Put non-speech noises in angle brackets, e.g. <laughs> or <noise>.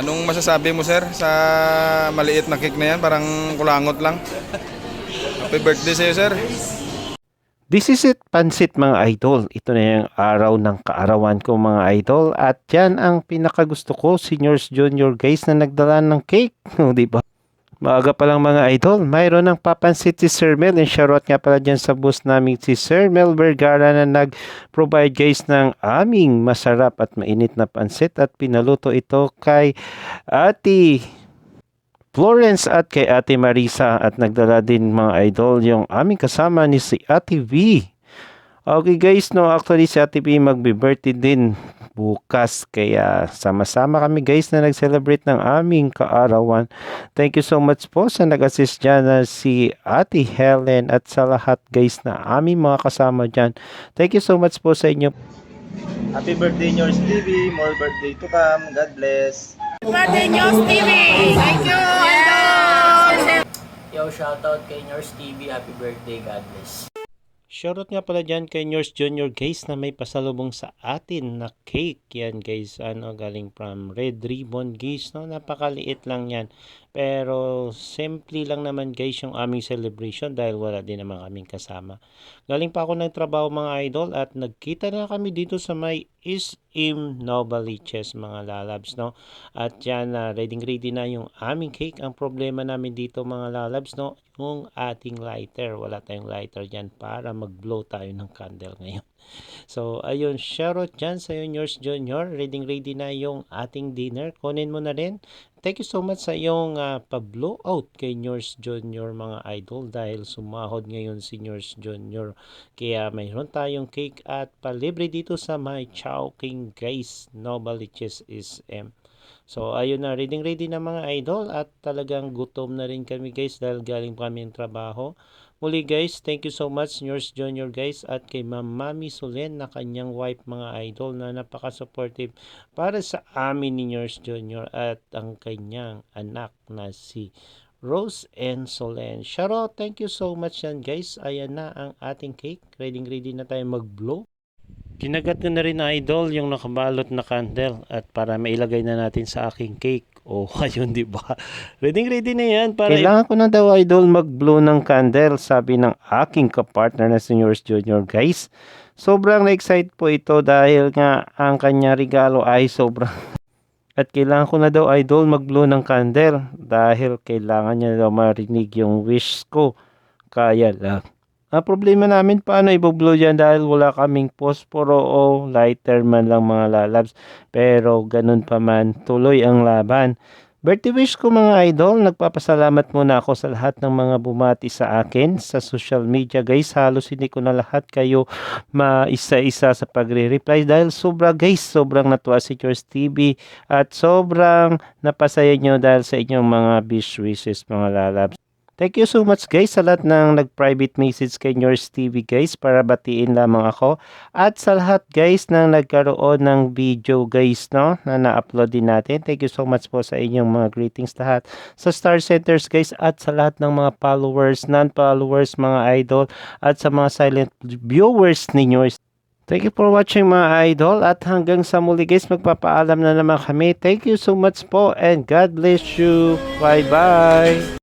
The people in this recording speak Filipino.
Anong masasabi mo sir sa maliit na cake na yan? Parang kulangot lang. Happy birthday sa'yo sir. This is it, pansit mga idol. Ito na yung araw ng kaarawan ko mga idol. At yan ang pinakagusto ko, seniors junior guys na nagdala ng cake. <laughs> O, di ba? Maaga pa lang mga idol, mayroon ng papansit si Sir Mel. And shoutout nga pala dyan sa boss namin si Sir Mel Vergara na nag-provide guys ng aming masarap at mainit na pansit. At pinaluto ito kay Ate Florence at kay Ate Marisa at nagdala din mga idol yung aming kasama ni si Ate V. Okay guys, no, actually si Ate V magbe-birthday din bukas. Kaya sama-sama kami guys na nag-celebrate ng aming kaarawan. Thank you so much po sa nag-assist dyan na si Ate Helen at sa lahat guys na aming mga kasama dyan. Thank you so much po sa inyo. Happy birthday, Yours TV. More birthday to come. God bless. Birthday News TV! Thank you, Idol! Yo, shoutout kay Nurse TV. Happy birthday. God bless. Shoutout nga pala dyan kay Nurse Junior guys na may pasalubong sa atin na cake. Yan guys, ano, galing from Red Ribbon guys, no? Napakaliit lang yan. Pero simple lang naman guys yung aming celebration dahil wala din naman kaming kasama. Galing pa ako ng trabaho mga idol at nagkita na kami dito sa may Is-Im Novaliches mga lalabs, no? At yan, na ready ready na yung aming cake. Ang problema namin dito mga lalabs, no? Yung ating lighter. Wala tayong lighter dyan para mag-blow tayo ng candle ngayon. <laughs> So, ayun, shoutout dyan sa Yours Junior. Ready ready na yung ating dinner. Kunin mo na rin. Thank you so much sa iyong ah, pa-blow out kay Yours Junior mga idol dahil sumahod ngayon si Yours Junior. Kaya mayroon tayong cake at palibre dito sa my Chowking guys. Novaliches is M. So ayun na, reading ready na mga idol at talagang gutom na rin kami guys dahil galing pa kami ng trabaho. Muli guys, thank you so much Nurse Junior guys at kay Ma'am Mami Solen na kanyang wife mga idol na napaka-supportive para sa amin ni Nurse Junior at ang kanyang anak na si Rose and Solen. Sharo, thank you so much yan guys. Ayan na ang ating cake. Ready ready na tayo mag-blow. Kinagat ko na rin na idol yung nakabalot na candle at para mailagay na natin sa aking cake. Oh, <laughs> ayun di ba? Ready ready na yan para Kailangan ko na daw idol mag-blow ng candle sabi ng aking kapartner na Yours Junior guys. Sobrang na-excite po ito dahil nga ang kanya regalo ay sobrang <laughs> at kailangan ko na daw idol mag-blow ng candle dahil kailangan niya daw marinig yung wish ko. Kaya lang. Ang problema namin paano i-blow yan dahil wala kaming posporo o lighter man lang mga lalabs. Pero ganun pa man, tuloy ang laban. Birthday wish ko mga idol, nagpapasalamat muna ako sa lahat ng mga bumati sa akin sa social media guys. Halos hindi ko na lahat kayo maisa-isa sa pagre-reply dahil sobra guys, sobrang natuwa si Yours TV at sobrang napasaya nyo dahil sa inyong mga wish wishes mga lalabs. Thank you so much guys sa lahat ng nag-private message kay Yours TV guys para batiin lamang ako. At sa lahat guys na nagkaroon ng video guys no na na-upload din natin. Thank you so much po sa inyong mga greetings lahat. Sa Star Centers guys at sa lahat ng mga followers, non-followers, mga idol at sa mga silent viewers ninyo. Thank you for watching mga idol at hanggang sa muli guys magpapaalam na naman kami. Thank you so much po and God bless you. Bye bye.